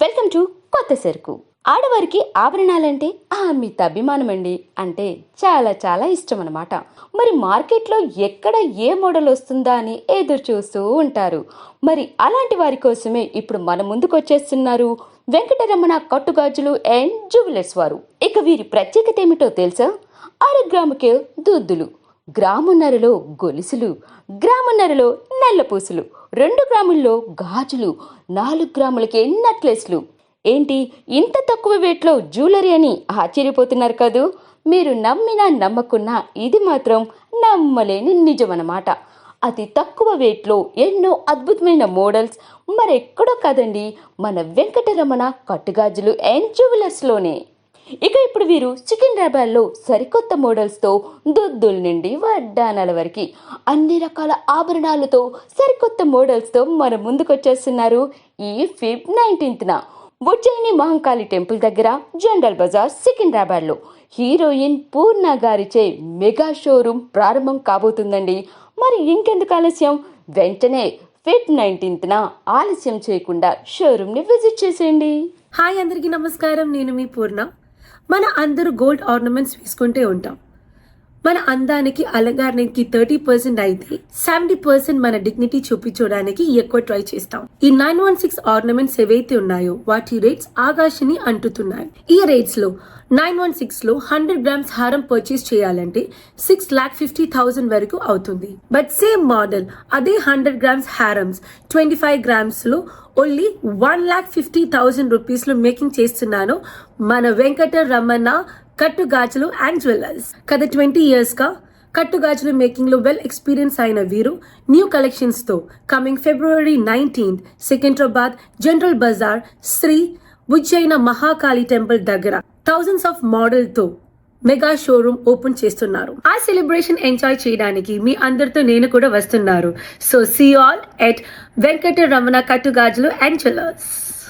Welcome to కొత్త సరుకు. ఆడవారికి ఆభరణాలంటే అమిత అభిమానం అండి అంటే చాలా చాలా ఇష్టం అనమాట మరి మార్కెట్లో ఎక్కడ ఏ మోడల్ వస్తుందా అని ఎదురు చూస్తూ ఉంటారు. మరి అలాంటి వారి కోసమే ఇప్పుడు మన ముందుకు వచ్చేస్తున్నారు వెంకటరమణ కట్టుగాజులు అండ్ జువెలర్స్ వారు. ఇక వీరి ప్రత్యేకత ఏమిటో తెలుసా? అర గ్రాముకే దుద్దులు. గ్రామున్నరలో గొలుసులు గ్రామున్నరలో నల్లపూసులు రెండు గ్రాముల్లో గాజులు నాలుగు గ్రాములకే నెక్లెస్లు. ఏంటి ఇంత తక్కువ వెయిట్లో జ్యువెలరీ అని ఆశ్చర్యపోతున్నారు కదూ? మీరు నమ్మినా నమ్మకున్నా ఇది మాత్రం నమ్మలేని నిజమన్నమాట. అతి తక్కువ వెయిట్లో ఎన్నో అద్భుతమైన మోడల్స్ మరెక్కడో కాదండి మన వెంకటరమణ కట్టుగాజులు అండ్ జ్యువెలర్స్లోనే ఇక ఇప్పుడు వీరు చికెన్ డాబాల్లో సరికొత్త మోడల్స్తో దుద్దుల నుండి వడ్డానాల వరకు అన్ని రకాల ఆభరణాలతో సరికొత్త మోడల్స్తో మన ముందుకొచ్చేస్తున్నారు ఈ ఫిబ్ నైన్టీన్త్న. ఉజ్జయిని మహంకాళి టెంపుల్ దగ్గర జనరల్ బజార్ సికింద్రాబాద్లో హీరోయిన్ పూర్ణ గారిచే మెగా షోరూమ్ ప్రారంభం కాబోతుందండి. మరి ఇంకెందుకు ఆలస్యం? వెంటనే ఫిబ్ నైన్టీన్త్న ఆలస్యం చేయకుండా షోరూమ్ని విజిట్ చేసేయండి. హాయ్ అందరికీ నమస్కారం. నేను మీ పూర్ణ. మన అందరూ గోల్డ్ ఆర్నమెంట్స్ వేసుకుంటే ఉంటాం. మన అందానికి అలంకారానికి థర్టీ పర్సెంట్ అయితే సెవెంటీ పర్సెంట్ మన డిగ్నిటీ చూపించడానికి ఎక్కువ ట్రై చేస్తాం. ఈ నైన్ వన్ సిక్స్ ఆర్నమెంట్స్ ఏవైతే ఉన్నాయో వాటి రేట్స్ ఆకాశాన్ని అంటుతున్నాయి. ఈ రేట్స్లో నైన్ వన్ సిక్స్లో హండ్రెడ్ గ్రామ్స్ హారం పర్చేస్ చేయాలంటే సిక్స్ లాక్ ఫిఫ్టీ థౌసండ్ వరకు అవుతుంది. బట్ సేమ్ మోడల్ అదే హండ్రెడ్ గ్రామ్స్ హారమ్స్ twenty five గ్రామ్స్లో only one lakh fifty thousand రూపీస్లో మేకింగ్ చేస్తున్నాను మన వెంకట రమణ కట్టుగాజులు అండ్ జ్యువెలర్స్ గత ట్వంటీ ఇయర్స్గా కట్టుగాజులు మేకింగ్లో వెల్ ఎక్స్పీరియన్స్ అయిన వీరు new కలెక్షన్స్తో coming February nineteenth Secunderabad General Bazaar Shri Ujjaini Mahakali temple దగ్గర థౌజండ్స్ ఆఫ్ మోడల్తో మెగా షోరూమ్ ఓపెన్ చేస్తున్నారు. ఆ సెలబ్రేషన్ ఎంజాయ్ చేయడానికి మీ అందరితో నేను కూడా వస్తున్నారు. So see all at Venkata Ramana కట్టుగాజులు and jewellers